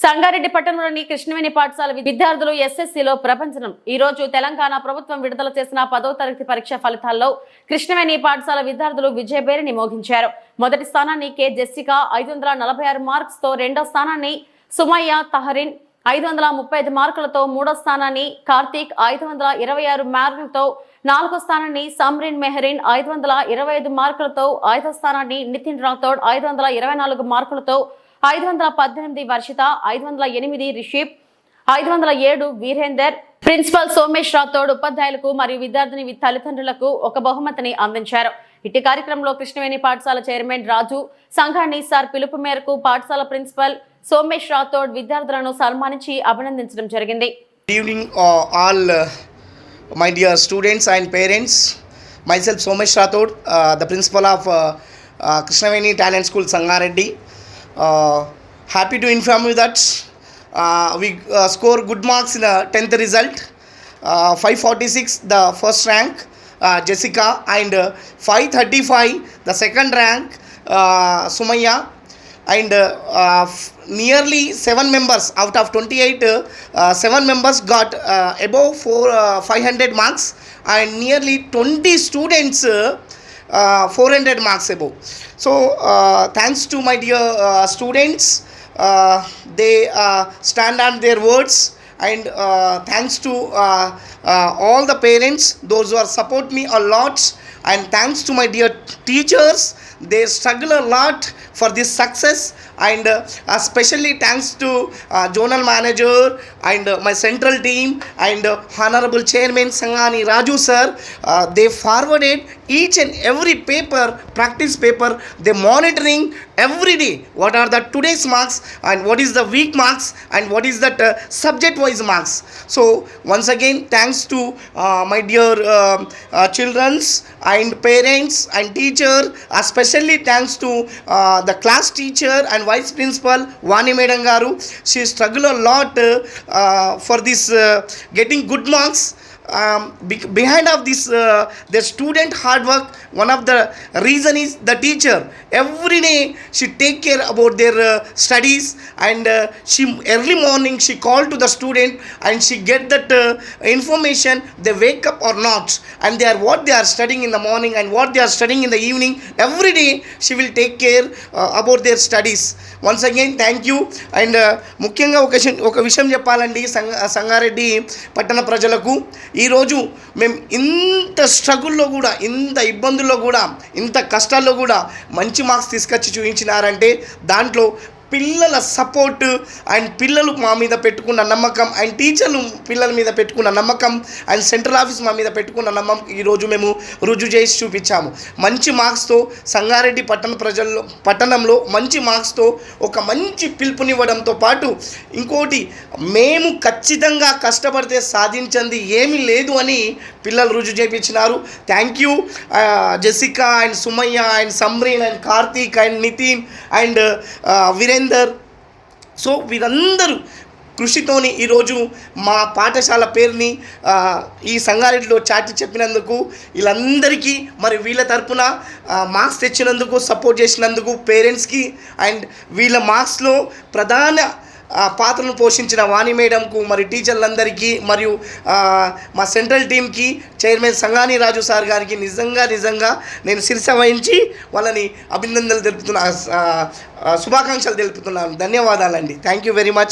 సంగారెడ్డి పట్టణంలోని కృష్ణవేణి పాఠశాల విద్యార్థులు ఎస్ఎస్సిలో ప్రపంచనం ఈ రోజు తెలంగాణ ప్రభుత్వం విడుదల చేసిన పదో తరగతి పరీక్ష ఫలితాల్లో కృష్ణవేణి పాఠశాల విద్యార్థులు విజయబేరిని మోగించారు మొదటి స్థానాన్ని కె. జెస్సికా ఐదు వందల నలభై ఆరు మార్క్స్తో రెండో స్థానాన్ని సుమయ్య తహరిన్ ఐదు వందల ముప్పై ఐదు మార్కులతో మూడో స్థానాన్ని కార్తీక్ ఐదు వందల ఇరవై ఆరు మార్కులతో నాలుగో స్థానాన్ని సమ్రిన్ మెహరిన్ ఐదు వందల ఇరవై ఐదు మార్కులతో ఐదో స్థానాన్ని నితిన్ రాథోడ్ ఐదు వందల ఇరవై నాలుగు మార్కులతో ఐదు వందల పద్దెనిమిది వర్షిత ఐదు వందల ఎనిమిది రిషిప్ ఐదు వందల ఏడు వీరేందర్. ప్రిన్సిపల్ సోమేష్ రాథోడ్ ఉపాధ్యాయులకు మరియు విద్యార్థిని తల్లిదండ్రులకు ఒక బహుమతిని అందించారు. ఇట్టి కార్యక్రమంలో కృష్ణవేణి పాఠశాల చైర్మన్ రాజు సంఘాన్ని సార్ పిలుపు మేరకు పాఠశాల ప్రిన్సిపల్ సోమేష్ రాథోడ్ విద్యార్థులను సన్మానించి అభినందించడం జరిగింది. Good evening, uh, students and parents dear students Somesh Rathod the principal of Krishnaveni talent school Sangareddy happy to inform you that uh, we uh, score good marks in the 10th result. Uh, 546, the first rank, uh, Jessica, and uh, 535, the second rank, uh, Sumaya and uh, uh, nearly seven members out of 28 uh, uh, seven members got uh, above four, uh, 500 marks and nearly 20 students uh, 400 marks, marks above so thanks to students, dear they they stand on their and uh, thanks to uh, uh, all the parents those who are support me a lot and thanks to my dear teachers they struggle a lot for this success. And uh, especially thanks to uh, zonal manager and uh, my central team and uh, honorable chairman sangani raju sir uh, they forwarded each and every paper practice paper they monitoring every day what are the today's marks and what is the week marks and what is that uh, subject wise marks. So once again thanks to uh, my dear um uh, children's and parents and teacher especially thanks to uh, the class teacher and vice principal Vani Medangaru. She struggled a lot uh, for this uh, getting good marks. Um, be- behind of this uh, the student hard work one of the reason is the teacher every day she take care about their uh, studies and uh, she early morning she call to the student and she get that uh, information they wake up or not and they are what they are studying in the morning and what they are studying in the evening every day she will take care uh, about their studies once again thank you and ముఖ్యంగా ఒక ఒక విషయం చెప్పాలండి సంగారెడ్డి పట్టణ ప్రజలకు ఈరోజు మేము ఇంత స్ట్రగుల్లో కూడా ఇంత ఇబ్బందుల్లో కూడా ఇంత కష్టాల్లో కూడా మంచి మార్క్స్ తీసుకొచ్చి చూపించినారంటే దాంట్లో పిల్లల సపోర్ట్ అండ్ పిల్లలు మా మీద పెట్టుకున్న నమ్మకం అండ్ టీచర్లు పిల్లల మీద పెట్టుకున్న నమ్మకం అండ్ సెంట్రల్ ఆఫీస్ మా మీద పెట్టుకున్న నమ్మకం ఈరోజు మేము రుజువు చేసి చూపించాము. మంచి మార్క్స్తో సంగారెడ్డి పట్టణ ప్రజల్లో పట్టణంలో మంచి మార్క్స్తో ఒక మంచి పిలుపునివ్వడంతో పాటు ఇంకోటి మేము ఖచ్చితంగా కష్టపడితే సాధించింది ఏమీ లేదు అని పిల్లలు రుజువు చేయించినారు thank you Jessica and Sumayya and Samreen and Karthik and Nitin and Virender so వీరందరూ కృషితోని ఈరోజు మా పాఠశాల పేరుని ఈ సంగారెడ్డిలో చాటి చెప్పినందుకు వీళ్ళందరికీ మరి వీళ్ళ తరపున మార్క్స్ తెచ్చినందుకు సపోర్ట్ చేసినందుకు పేరెంట్స్కి అండ్ వీళ్ళ మార్క్స్లో ప్రధాన పాత్రను పోషించిన వాణి మేడంకు మరి టీచర్లందరికీ మరియు మా సెంట్రల్ టీంకి చైర్మన్ సంగాని రాజు సార్ గారికి నిజంగా నిజంగా నేను శిరస వహించి వాళ్ళని అభినందనలు తెలుపుతున్నా శుభాకాంక్షలు తెలుపుతున్నాను. ధన్యవాదాలండి. Thank you very much